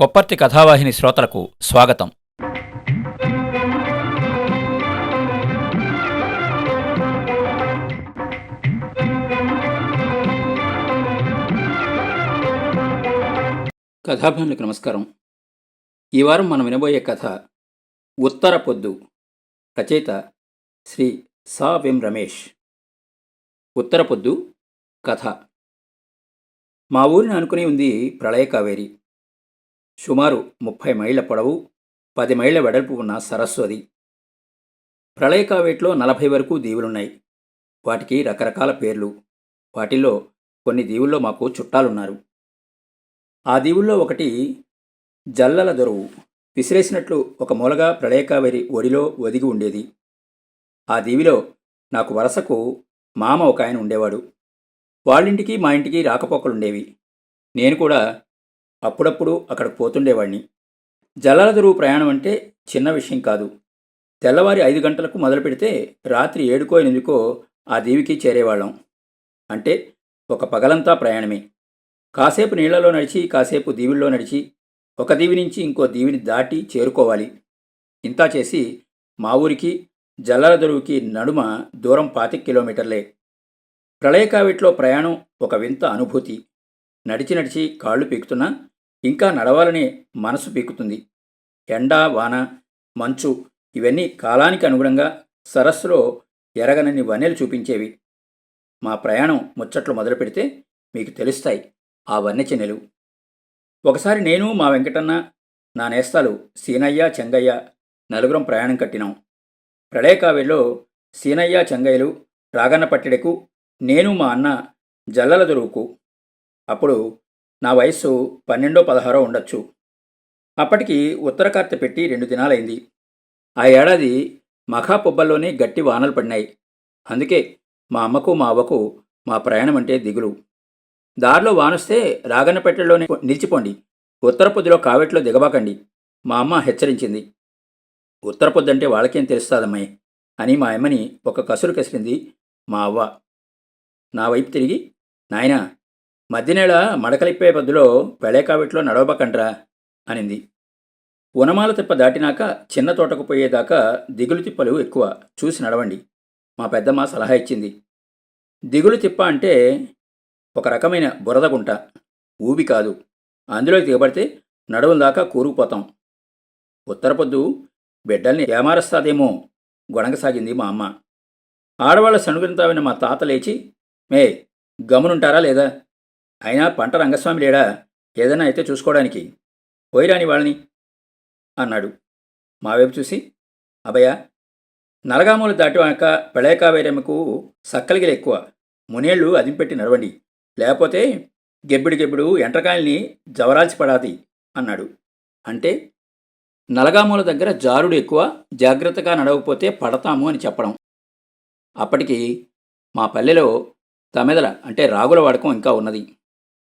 కొప్పర్తి కథావాహిని శ్రోతలకు స్వాగతం. కథాభిమానులకు నమస్కారం. ఈ వారం మనం వినబోయే కథ ఉత్తర పొద్దు రచయిత శ్రీ సా విం రమేష్. ఉత్తర పొద్దు కథ. మా ఊరిని అనుకుని ఉంది ప్రళయ కావేరి. సుమారు ముప్పై మైళ్ళ పొడవు పది మైళ్ళ వెడల్పు ఉన్న సరస్సు అది. ప్రళయకావేట్లో నలభై వరకు దీవులున్నాయి. వాటికి రకరకాల పేర్లు. వాటిల్లో కొన్ని దీవుల్లో మాకు చుట్టాలున్నారు. ఆ దీవుల్లో ఒకటి జల్లల దొరువు. విసిరేసినట్లు ఒక మూలగా ప్రళయకావేరి ఒడిలో ఒదిగి ఉండేది. ఆ దీవిలో నాకు వరసకు మామ ఒక ఆయన ఉండేవాడు. వాళ్ళింటికి మా ఇంటికి రాకపోకలుండేవి. నేను కూడా అప్పుడప్పుడు అక్కడికి పోతుండేవాడిని జలాలదురువు ప్రయాణం అంటే చిన్న విషయం కాదు. తెల్లవారి ఐదు గంటలకు మొదలు పెడితే రాత్రి ఏడుకో ఎనిమిదికో ఆ దీవికి చేరేవాళ్ళం. అంటే ఒక పగలంతా ప్రయాణమే. కాసేపు నీళ్ళలో నడిచి కాసేపు దీవుల్లో నడిచి ఒక దీవి నుంచి ఇంకో దీవిని దాటి చేరుకోవాలి. ఇంతా చేసి మా ఊరికి జల్లలదొరువుకి నడుమ దూరం పాతిక కిలోమీటర్లే. ప్రళయకావిట్లో ప్రయాణం ఒక వింత అనుభూతి. నడిచి నడిచి కాళ్ళు పీకుతున్నా ఇంకా నడవాలనే మనసు పీకుతుంది. ఎండ వాన మంచు ఇవన్నీ కాలానికి అనుగుణంగా సరస్సులో ఎరగనని వనెలు చూపించేవి. మా ప్రయాణం ముచ్చట్లు మొదలు పెడితే మీకు తెలుస్తాయి ఆ వన్యచిన్నెలు ఒకసారి నేను మా వెంకటన్న నా నేస్తాలు సీనయ్య చెంగయ్య నలుగురం ప్రయాణం కట్టినాం. ప్రళయకావ్యలో సీనయ్య చెంగయ్యలు రాగన్న పట్టెడకు నేను మా అన్న జల్లల దొరువుకు అప్పుడు నా వయస్సు పన్నెండో పదహారో ఉండొచ్చు. అప్పటికి ఉత్తర కార్త పెట్టి రెండు దినాలైంది. ఆ ఏడాది మఖాపుబ్బల్లోనే గట్టి వానలు పడినాయి. అందుకే మా అమ్మకు మా అవ్వకు మా ప్రయాణం అంటే దిగులు. దారిలో వానొస్తే రాగన్నపెట్టెలోనే నిలిచిపోండి. ఉత్తర పొద్దులో కావెట్లో దిగబాకండి. మా అమ్మ హెచ్చరించింది. ఉత్తర పొద్దంటే వాళ్ళకేం తెలుస్తాదమ్మాయి? అని మా అమ్మని ఒక కసురు కసిరింది మా అవ్వ. నా వైపు తిరిగి నాయనా మధ్యనేళ మడకలిప్పే పద్దులో కావెట్లో నడవబకండ్రా అనింది. ఉనమాల తిప్ప దాటినాక చిన్న తోటకు పోయేదాకా దిగులు తిప్పలు ఎక్కువ. చూసి నడవండి. మా పెద్దమ్మ సలహా ఇచ్చింది. దిగులు తిప్ప అంటే ఒక రకమైన బురద గుంట ఊబి కాదు. అందులోకి దిగబడితే నడువుల దాకా కూరుకుపోతాం. ఉత్తరపొద్దు బిడ్డల్ని ఏమారస్తాదేమో గొడగసాగింది మా అమ్మ. ఆడవాళ్ళ సణుగుంతా తావిన మా తాత లేచి మే గమనుంటారా లేదా? అయినా పంట రంగస్వామి లేడా? ఏదైనా అయితే చూసుకోవడానికి. పోయిరాని వాళ్ళని అన్నాడు. మా వైపు చూసి అభయ నలగామూలు దాటివాక పెళయకావేరమ్మకు సక్కలిగలు ఎక్కువ. మునేళ్ళు అదింపెట్టి నడవండి. లేకపోతే గెబ్బిడి గెబ్బిడు ఎంట్రకాయల్ని జవరాల్చి పడాది అన్నాడు. అంటే నలగామూల దగ్గర జారుడు ఎక్కువ జాగ్రత్తగా నడవకపోతే పడతాము అని చెప్పడం. అప్పటికి మా పల్లెలో తమెదల అంటే రాగుల వాడకం ఇంకా ఉన్నది.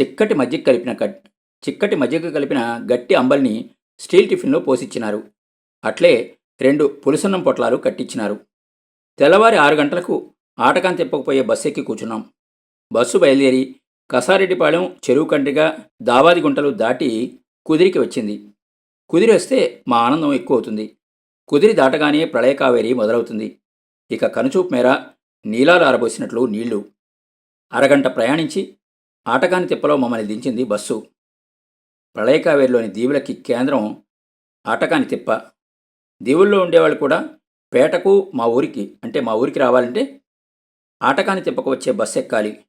చిక్కటి మజ్జిగ కలిపిన కట్ చిక్కటి మజ్జిగ కలిపిన గట్టి అంబల్ని స్టీల్ టిఫిన్లో పోసిచ్చినారు. అట్లే రెండు పులుసన్నం పొట్లాలు కట్టించినారు తెల్లవారి ఆరు గంటలకు ఆటకాన్ తిప్పకపోయే బస్సు ఎక్కి కూర్చున్నాం. బస్సు బయలుదేరి కసారెడ్డిపాళెం చెరువు కంటిగా దావాది గుంటలు దాటి కుదిరికి వచ్చింది. కుదిరి వస్తే మా ఆనందం ఎక్కువ అవుతుంది. కుదిరి దాటగానే ప్రళయకావేరి మొదలవుతుంది. ఇక కనుచూపు మేర నీలాలు ఆరబోసినట్లు నీళ్ళు. అరగంట ప్రయాణించి ఆటగాని తిప్పలో మమ్మల్ని దించింది బస్సు. ప్రళయకావేరిలోని దీవులకి కేంద్రం ఆటకాని తిప్ప. దీవుల్లో ఉండేవాళ్ళు కూడా పేటకు మా ఊరికి అంటే మా ఊరికి రావాలంటే ఆటకాని తిప్పకు వచ్చే బస్సు ఎక్కాలి.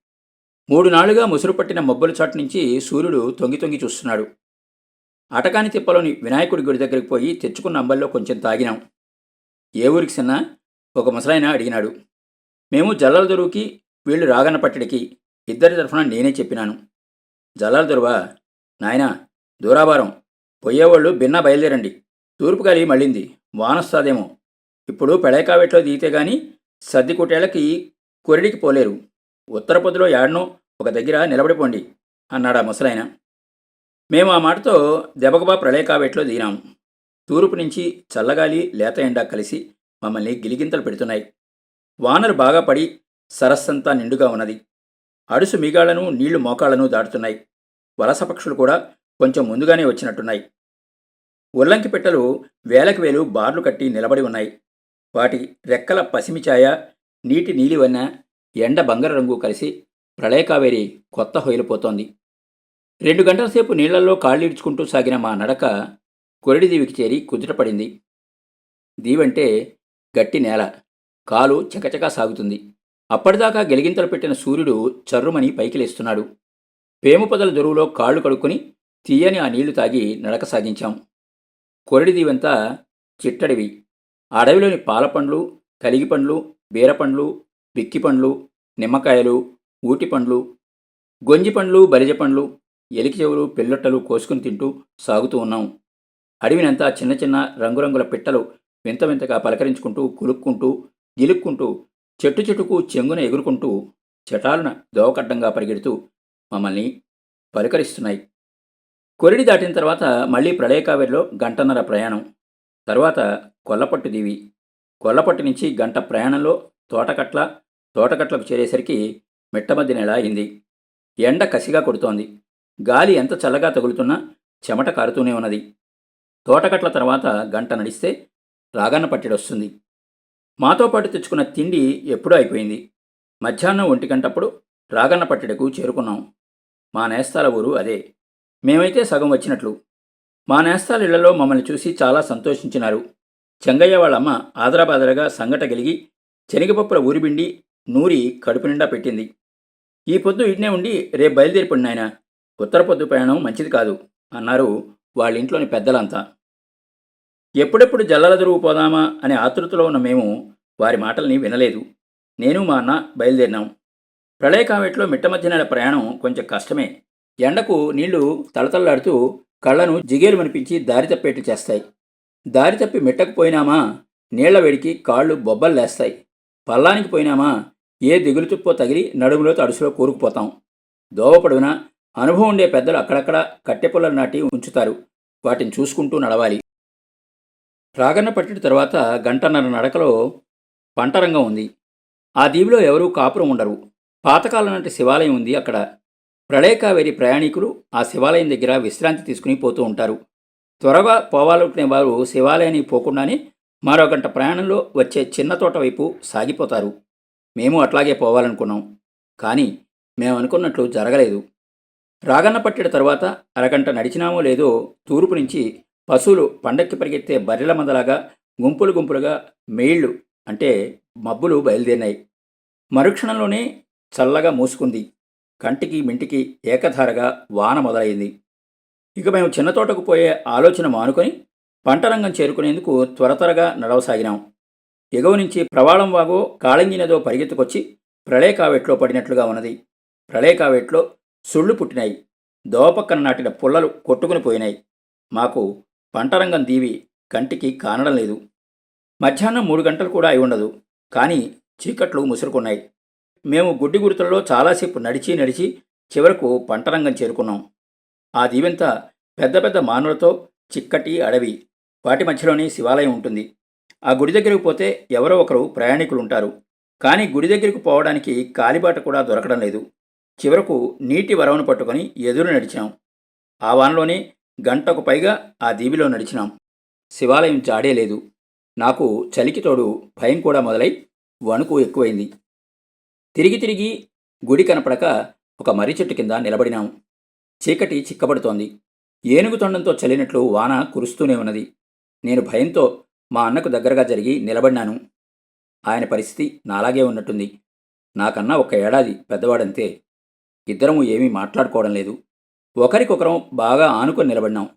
మూడు నాళ్ళుగా ముసురు పట్టిన మబ్బుల చాటు నుంచి సూర్యుడు తొంగి తొంగి చూస్తున్నాడు. ఆటకాని తిప్పలోని వినాయకుడి గుడి దగ్గరికి పోయి తెచ్చుకున్న అంబల్లో కొంచెం తాగినాం. ఏ ఊరికి సిన్న? ఒక ముసలాయన అడిగినాడు. మేము జల్లల దొరువుకి వీళ్ళు రాగన్న పట్టడికి ఇద్దరి తరఫున నేనే చెప్పినాను. జల్లాల దొరువా నాయనా దూరాభారం పోయేవాళ్ళు బిన్నా బయలుదేరండి. తూర్పు గాలి మళ్ళింది వానొస్తాదేమో. ఇప్పుడు పెళైకావెట్లో దిగితే గాని సర్ది కుట్టేళ్ళకి కొరిడికి పోలేరు. ఉత్తర పొద్దులో యాడనో ఒక దగ్గర నిలబడిపోండి అన్నాడా ముసలాయన. మేము ఆ మాటతో దెబగబా ప్రళయకావేట్లో దిగినాము తూర్పు నుంచి చల్లగాలి లేత ఎండ కలిసి మమ్మల్ని గిలిగింతలు పెడుతున్నాయి. వానలు బాగా పడి సరస్సంతా నిండుగా ఉన్నది. అడుసు మీగాళ్ళను నీళ్ళు మోకాళ్ళను దాటుతున్నాయి. వలస పక్షులు కూడా కొంచెం ముందుగానే వచ్చినట్టున్నాయి. ఉల్లంకి పెట్టెలు వేలకు వేలు బార్లు కట్టి నిలబడి ఉన్నాయి. వాటి రెక్కల పసిమి ఛాయ నీటి నీలివన్న ఎండ బంగారు రంగు కలిసి ప్రళయకావేరి కొత్త హొయిలిపోతోంది. రెండు గంటల సేపు నీళ్ళలో కాళ్ళీడ్చుకుంటూ సాగిన మా నడక కొరిడి దీవికి చేరి కుదుటపడింది దీవంటే గట్టి నేల. కాలు చకచకా సాగుతుంది. అప్పటిదాకా గెలిగింతలు పెట్టిన సూర్యుడు చర్రుమని పైకి లేస్తున్నాడు పేముపదల దొరువులో కాళ్ళు కడుక్కొని తీయని ఆ నీళ్ళు తాగి నడక సాగించాం. కొరడి దీవంతా చిట్టడివి. అడవిలోని పాలపండ్లు కలిగిపండ్లు బీరపండ్లు బిక్కిపండ్లు నిమ్మకాయలు ఊటిపండ్లు గొంజిపండ్లు బలిజపండ్లు ఎలికి చెవులు పెళ్ళొట్టలు కోసుకుని తింటూ సాగుతూ ఉన్నాం. అడవినంతా చిన్న చిన్న రంగురంగుల పిట్టలు వింత వింతగా పలకరించుకుంటూ కులుక్కుంటూ గిలుక్కుంటూ చెట్టు చెట్టుకు చెంగున ఎగురుకుంటూ చటాలున దోవకడ్డంగా పరిగెడుతూ మమ్మల్ని పలుకరిస్తున్నాయి. కొరిడి దాటిన తర్వాత మళ్ళీ ప్రళయకావేరిలో గంటన్నర ప్రయాణం. తర్వాత కొల్లపట్టు దీవి. కొల్లపట్టు నుంచి గంట ప్రయాణంలో తోటకట్ల తోటకట్లకు చేరేసరికి మిట్టమధ్య నెల అయింది. ఎండ కసిగా కొడుతోంది. గాలి ఎంత చల్లగా తగులుతున్నా చెమట కారుతూనే ఉన్నది. తోటకట్ల తర్వాత గంట నడిస్తే రాగన్న పట్టిడొస్తుంది మాతో పాటు తెచ్చుకున్న తిండి ఎప్పుడూ అయిపోయింది. మధ్యాహ్నం ఒంటి గంటప్పుడు రాగన్న పట్టడకు చేరుకున్నాం. మా నేస్తాల ఊరు అదే. మేమైతే సగం వచ్చినట్లు. మా నేస్తాల ఇళ్ళలో మమ్మల్ని చూసి చాలా సంతోషించినారు. చెంగయ్య వాళ్ళమ్మ ఆదరాబాదరగా సంగట గెలిగి శనగపప్పుల ఊరిబిండి నూరి కడుపు నిండా పెట్టింది. ఈ పొద్దు ఇడ్నే ఉండి రేపు బయలుదేరిపడి నాయన. ఉత్తర పొద్దు ప్రయాణం మంచిది కాదు అన్నారు వాళ్ళ ఇంట్లోని పెద్దలంతా. ఎప్పుడెప్పుడు జల్లలదరువు పోదామా అనే ఆతృతలో ఉన్న మేము వారి మాటల్ని వినలేదు. నేను మా అన్న బయలుదేరినాం. ప్రళయకావేట్లో మిట్ట మధ్య నెల ప్రయాణం కొంచెం కష్టమే. ఎండకు నీళ్ళు తలతల్లాడుతూ కళ్ళను జిగేలు మనిపించి దారి తప్పేట్లు చేస్తాయి. దారి తప్పి మిట్టకు పోయినామా నీళ్ళ వేడికి కాళ్ళు బొబ్బలు లేస్తాయి పల్లానికి పోయినామా ఏ దిగులు తుప్పో తగిలి నడుములో తడుసులో కూరుకుపోతాం. దోవపడున అనుభవం ఉండే పెద్దలు అక్కడక్కడ కట్టెపుల్లలు నాటి ఉంచుతారు. వాటిని చూసుకుంటూ నడవాలి. రాగన్న పట్టిన తర్వాత గంటన్నర నడకలో పంటరంగం ఉంది. ఆ దీవిలో ఎవరూ కాపురం ఉండరు. పాతకాలం నాటి శివాలయం ఉంది. అక్కడ ప్రళయకావేరి ప్రయాణికులు ఆ శివాలయం దగ్గర విశ్రాంతి తీసుకుని పోతూ ఉంటారు. త్వరగా పోవాలనుకునే వారు శివాలయానికి పోకుండానే మరో గంట ప్రయాణంలో వచ్చే చిన్న తోట వైపు సాగిపోతారు. మేము అట్లాగే పోవాలనుకున్నాం. కానీ మేము అనుకున్నట్లు జరగలేదు. రాగన్న పట్టిన తర్వాత అరగంట నడిచినామో లేదో తూర్పు నుంచి పశువులు పండక్కి పరిగెత్తే బర్రెల మందలాగా గుంపులు గుంపులుగా మేళ్ళు అంటే మబ్బులు బయలుదేరినాయి. మరుక్షణంలోనే చల్లగా మూసుకుంది. కంటికి మింటికి ఏకధారగా వాన మొదలైంది. ఇక మేము చిన్న తోటకు పోయే ఆలోచన మానుకొని పంటరంగం చేరుకునేందుకు త్వర త్వరగా నడవసాగినాం. ఎగువ నుంచి ప్రవాళం వాగో కాళంగినదో పరిగెత్తుకొచ్చి ప్రళయకావేట్లో పడినట్లుగా ఉన్నది. ప్రళయకావేట్లో సుళ్ళు పుట్టినాయి. దోపక్కన నాటిన పుల్లలు కొట్టుకుని పోయినాయి. మాకు పంటరంగం దీవి కంటికి కానడం లేదు. మధ్యాహ్నం మూడు గంటలు కూడా అయి ఉండదు. కానీ చీకట్లు ముసురుకున్నాయి. మేము గుడ్డి గుర్తుల్లో చాలాసేపు నడిచి నడిచి చివరకు పంటరంగం చేరుకున్నాం. ఆ దీవెంత పెద్ద పెద్ద మానులతో చిక్కటి అడవి వాటి మధ్యలోనే శివాలయం ఉంటుంది. ఆ గుడి దగ్గరికి పోతే ఎవరో ఒకరు ప్రయాణికులు ఉంటారు కానీ గుడి దగ్గరికి పోవడానికి కాలిబాట కూడా దొరకడం లేదు. చివరకు నీటి వరవను పట్టుకొని ఎదురు నడిచాం. ఆ వానలోనే గంటకు పైగా ఆ దీవిలో నడిచినాం. శివాలయం జాడే లేదు. నాకు చలికి తోడు భయం కూడా మొదలై వణుకు ఎక్కువైంది. తిరిగి తిరిగి గుడి కనపడక ఒక మర్రి చెట్టు కింద నిలబడినాం. చీకటి చిక్కబడుతోంది. ఏనుగు తొండంతో చలినట్లు వాన కురుస్తూనే ఉన్నది. నేను భయంతో మా అన్నకు దగ్గరగా జరిగి నిలబడినాను. ఆయన పరిస్థితి నాలాగే ఉన్నట్టుంది. నాకన్నా ఒక ఏడాది పెద్దవాడంతే. ఇద్దరము ఏమీ మాట్లాడుకోవడం లేదు. ఒకరికొకరం బాగా ఆనుకొని నిలబడినాం.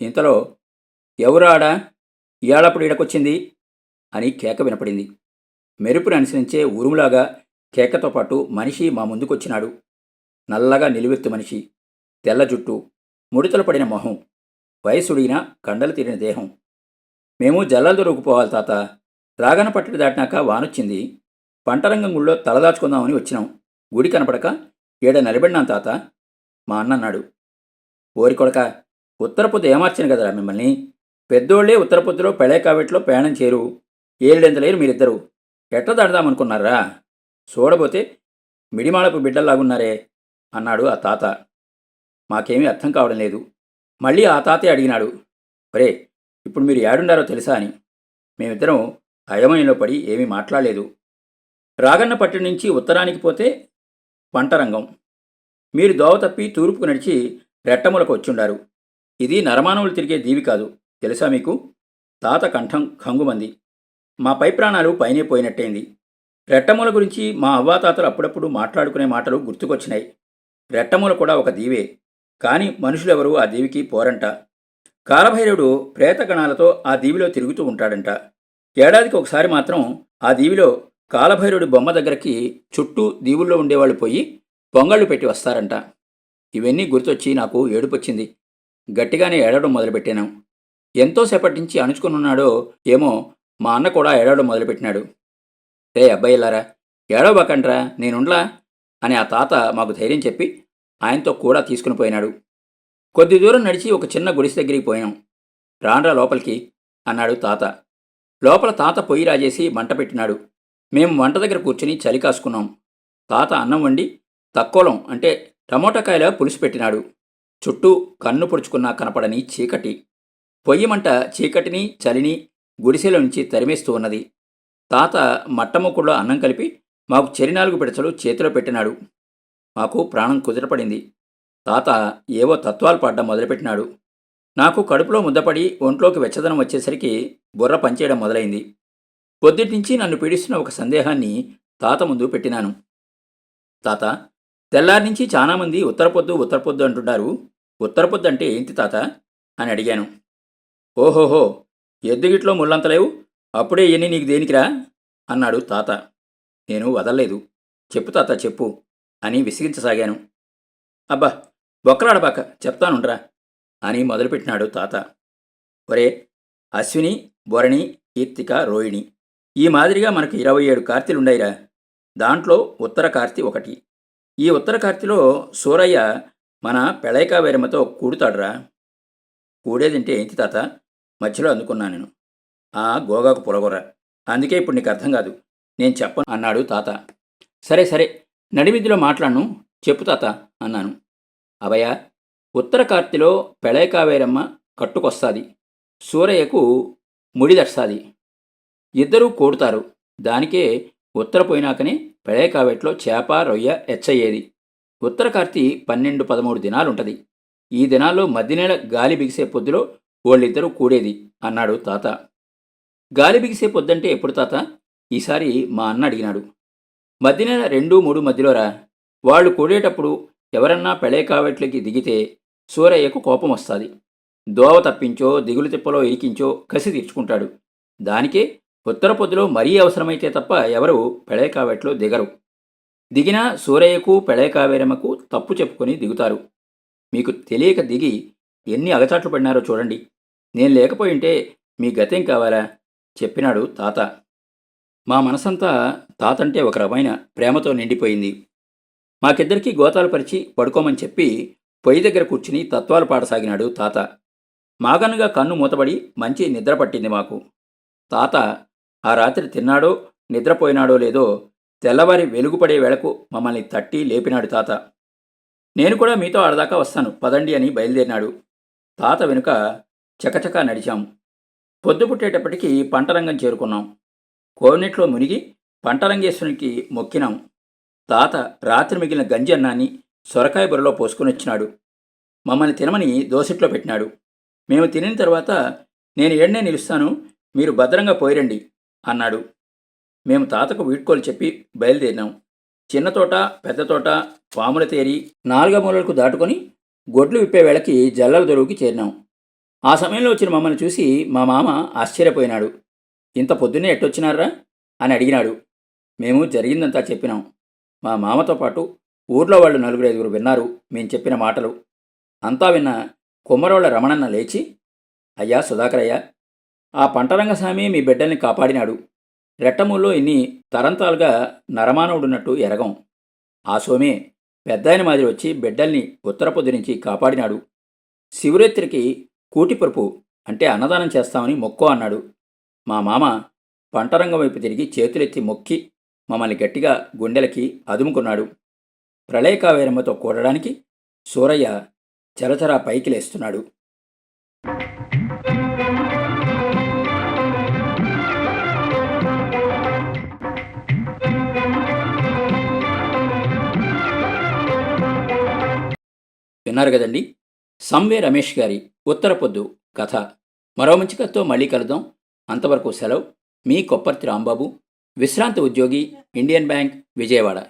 ఇంతలో ఎవరాడా? ఇయాళప్పుడు ఈడకొచ్చింది? అని కేక వినపడింది. మెరుపుని అనుసరించే ఉరుములాగా కేకతో పాటు మనిషి మా ముందుకొచ్చినాడు. నల్లగా నిలువెత్తు మనిషి తెల్ల జుట్టు ముడతలు పడిన మొహం వయసుడిగిన కండలు తీరిన దేహం. మేము జల్లలు దొరుకుపోవాలి తాత. రాగన పట్టడి దాటినాక వానొచ్చింది. పంటరంగం గుళ్ళో తలదాచుకుందామని వచ్చినాం. గుడి కనపడక ఏడ నిలబడినాం తాత. మా అన్న అన్నాడు. ఓరి కొడక ఉత్తర పొద్దు ఏమార్చాను కదరా మిమ్మల్ని? పెద్దోళ్ళే ఉత్తర పొద్దులో పెళేకావెట్లో ప్రయాణం చేరు ఏళ్ళెంతలేరు మీరిద్దరు. ఎట్లా దాడదామనుకున్నారా చూడబోతే మిడిమాళపు బిడ్డల్లాగున్నారే అన్నాడు ఆ తాత. మాకేమీ అర్థం కావడం లేదు. మళ్ళీ ఆ తాతే అడిగినాడు. ఒరే ఇప్పుడు మీరు ఏడుండారో తెలుసా అని. మేమిద్దరం అయమయంలో పడి ఏమీ మాట్లాడలేదు. రాగన్నపట్నం నుంచి ఉత్తరానికి పోతే పంటరంగం. మీరు దోవ తప్పి తూర్పుకు నడిచి రెట్టములకు వచ్చుండారు. ఇది నరమానవులు తిరిగే దీవి కాదు. తెలుసా మీకు? తాత కంఠం కంగుమంది మా పై ప్రాణాలు పైనే పోయినట్టయింది రెట్టముల గురించి మా అవ్వాతాతలు అప్పుడప్పుడు మాట్లాడుకునే మాటలు గుర్తుకొచ్చినాయి. రెట్టముల కూడా ఒక దీవే. కాని మనుషులెవరూ ఆ దీవికి పోరంట. కాలభైరవుడు ప్రేతగణాలతో ఆ దీవిలో తిరుగుతూ ఉంటాడంట. ఏడాదికి ఒకసారి మాత్రం ఆ దీవిలో కాలభైరవుడి బొమ్మ దగ్గరికి చుట్టూ దీవుల్లో ఉండేవాళ్ళు పోయి పొంగళ్ళు పెట్టి వస్తారంట. ఇవన్నీ గుర్తొచ్చి నాకు ఏడుపొచ్చింది. గట్టిగానే ఏడవడం మొదలుపెట్టాను. ఎంతోసేపటి నుంచి అణుచుకునున్నాడో ఏమో మా అన్న కూడా ఏడవడం మొదలుపెట్టినాడు. రే అబ్బాయిలారా ఏడవబాకండ్రా నేనుండ్లా? అని ఆ తాత మాకు ధైర్యం చెప్పి ఆయనతో కూడా తీసుకుని పోయినాడు. కొద్ది దూరం నడిచి ఒక చిన్న గుడిసె దగ్గరికి పోయాం. రాన్రా లోపలికి అన్నాడు తాత. లోపల తాత పొయ్యి రాజేసి మంట పెట్టినాడు. మేము వంట దగ్గర కూర్చుని చలి కాసుకున్నాం. తాత అన్నం వండి తక్కువలం అంటే టమోటాకాయల పులుసు పెట్టినాడు చుట్టూ కన్ను పొడుచుకున్నా కనపడని చీకటి. పొయ్యి మంట చీకటిని చలిని గుడిసెలో నుంచి తరిమేస్తూ ఉన్నది. తాత మట్టముక్కుల్లో అన్నం కలిపి మాకు చెరినాలుగు పిడచలు చేతిలో పెట్టినాడు. మాకు ప్రాణం కుదిరపడింది తాత ఏవో తత్వాలు పాడడం మొదలుపెట్టినాడు. నాకు కడుపులో ముద్దపడి ఒంట్లోకి వెచ్చదనం వచ్చేసరికి బుర్ర పనిచేయడం మొదలైంది. పొద్దుటినుంచి నన్ను పీడిస్తున్న ఒక సందేహాన్ని తాత ముందు పెట్టినాను. తాత తెల్లారి నుంచి చాలామంది ఉత్తరపొద్దు ఉత్తరపొద్దు అంటుంటారు ఉత్తరపొద్దు అంటే ఏంటి తాత? అని అడిగాను. ఓహోహో ఎద్దుగిట్లో ముళ్ళంతలేవు అప్పుడే ఇవన్నీ నీకు దేనికిరా? అన్నాడు తాత. నేను వదల్లేదు. చెప్పు తాత చెప్పు అని విసిగించసాగాను. అబ్బా బొక్కలాడబాక చెప్తానుండ్రా అని మొదలుపెట్టినాడు తాత. ఒరే అశ్విని బొరణి కీర్తిక రోహిణి ఈ మాదిరిగా మనకు ఇరవై ఏడు కార్తీలుండయిరా. దాంట్లో ఉత్తర కార్తీ ఒకటి ఈ ఉత్తర కార్తీలో సూరయ్య మన పెళైకావేరమ్మతో కూడుతాడురా. కూడేదంటే ఏంటి తాత? మధ్యలో అందుకున్నాను నేను. ఆ గోగాకు పొలగొర్ర. అందుకే ఇప్పుడు నీకు అర్థం కాదు. నేను చెప్పను అన్నాడు తాత. సరే సరే. నడివిధిలో మాట్లాడను. చెప్పు తాత అన్నాను. అభయ ఉత్తర కార్తీలో పెళైకావేరమ్మ కట్టుకొస్తాది. సూరయ్యకు ముడిదర్సాది ఇద్దరూ కూడుతారు. దానికే ఉత్తర పోయినాకనే చేప రొయ్య ఎచ్చయ్యేది ఉత్తర కార్తీ పన్నెండు పదమూడు దినాలుంటది. ఈ దినాల్లో మధ్యనేల గాలి బిగిసే పొద్దులో వాళ్ళిద్దరూ కూడేది అన్నాడు తాత. గాలి బిగిసే పొద్దంటే ఎప్పుడు తాత? ఈసారి మా అన్న అడిగినాడు. మధ్యనేల రెండు మూడు మధ్యలోరా? వాళ్ళు కూడేటప్పుడు ఎవరన్నా పెళేకావెట్లకి దిగితే సూరయ్యకు కోపం వస్తుంది. దోవ తప్పించో దిగులు తిప్పలో ఇరికించో కసి తీర్చుకుంటాడు. దానికే ఉత్తర పొద్దులో మరీ అవసరమైతే తప్ప ఎవరు పెళైకావెట్లో దిగరు. దిగినా సూరయ్యకు పెళైకావేరమ్మకు తప్పు చెప్పుకొని దిగుతారు. మీకు తెలియక దిగి ఎన్ని అగచాట్లు పడినారో చూడండి. నేను లేకపోయింటే మీ గతేం కావాలా? చెప్పినాడు తాత. మా మనసంతా తాతంటే ఒక రకమైన ప్రేమతో నిండిపోయింది. మాకిద్దరికీ గోతాలు పరిచి పడుకోమని చెప్పి పొయ్యి దగ్గర కూర్చుని తత్వాలు పాడసాగినాడు తాత. మాగనుగా కన్ను మూతబడి మంచి నిద్ర పట్టింది మాకు. తాత ఆ రాత్రి తిన్నాడో నిద్రపోయినాడో లేదో తెల్లవారి వెలుగుపడే వేళకు మమ్మల్ని తట్టి లేపినాడు తాత. నేను కూడా మీతో ఆడదాకా వస్తాను పదండి అని బయలుదేరినాడు. తాత వెనుక చకచకా నడిచాము పొద్దుపుట్టేటప్పటికీ పంటరంగం చేరుకున్నాం. కోనేట్లో మునిగి పంటరంగేశ్వరునికి మొక్కినాం. తాత రాత్రి మిగిలిన గంజి అన్నాన్ని సొరకాయ బుర్రలో పోసుకుని వచ్చినాడు. మమ్మల్ని తినమని దోసిట్లో పెట్టినాడు. మేము తినిన తర్వాత నేను ఏడనే నిలుస్తాను మీరు భద్రంగా పోయిరండి అన్నాడు. మేము తాతకు వీడ్కోలు చెప్పి బయలుదేరినాం. చిన్న తోట పెద్ద తోట పాముల తేరి నాలుగ మూలలకు దాటుకొని గొడ్లు విప్పే వేళకి జల్లల దొరువుకి చేరినాం. ఆ సమయంలో వచ్చిన మమ్మల్ని చూసి మా మామ ఆశ్చర్యపోయినాడు. ఇంత పొద్దున్నే ఎట్టొచ్చినారా అని అడిగినాడు. మేము జరిగిందంతా చెప్పినాం. మా మామతో పాటు ఊర్లో వాళ్ళు నలుగురు ఐదుగురు విన్నారు. మేము చెప్పిన మాటలు. అంతా విన్న కుమ్మరోళ్ళ రమణన్న లేచి అయ్యా సుధాకరయ్య ఆ పంటరంగస్వామి మీ బిడ్డల్ని కాపాడినాడు. రెట్టముల్లో ఇన్ని తరంతాలుగా నరమానవుడున్నట్టు ఎరగం. ఆ సోమే పెద్దాయన మాదిరి వచ్చి బిడ్డల్ని ఉత్తరపొద్దు నుంచి కాపాడినాడు. శివరేత్రికి కూటిపరుపు అంటే అన్నదానం చేస్తామని మొక్కో అన్నాడు. మా మామ పంటరంగం వైపు తిరిగి చేతులెత్తి మొక్కి మమ్మల్ని గట్టిగా గుండెలకి అదుముకున్నాడు. ప్రళయకావేరమ్మతో కూడడానికి సూరయ్య చలచరా పైకి లేస్తున్నాడు. విన్నారు కదండి. సంవే రమేష్ గారి ఉత్తర పొద్దు కథ. మరో మంచి కథతో మళ్ళీ కలుద్దాం. అంతవరకు సెలవు. మీ కొప్పర్తి రాంబాబు విశ్రాంతి ఉద్యోగి ఇండియన్ బ్యాంక్ విజయవాడ.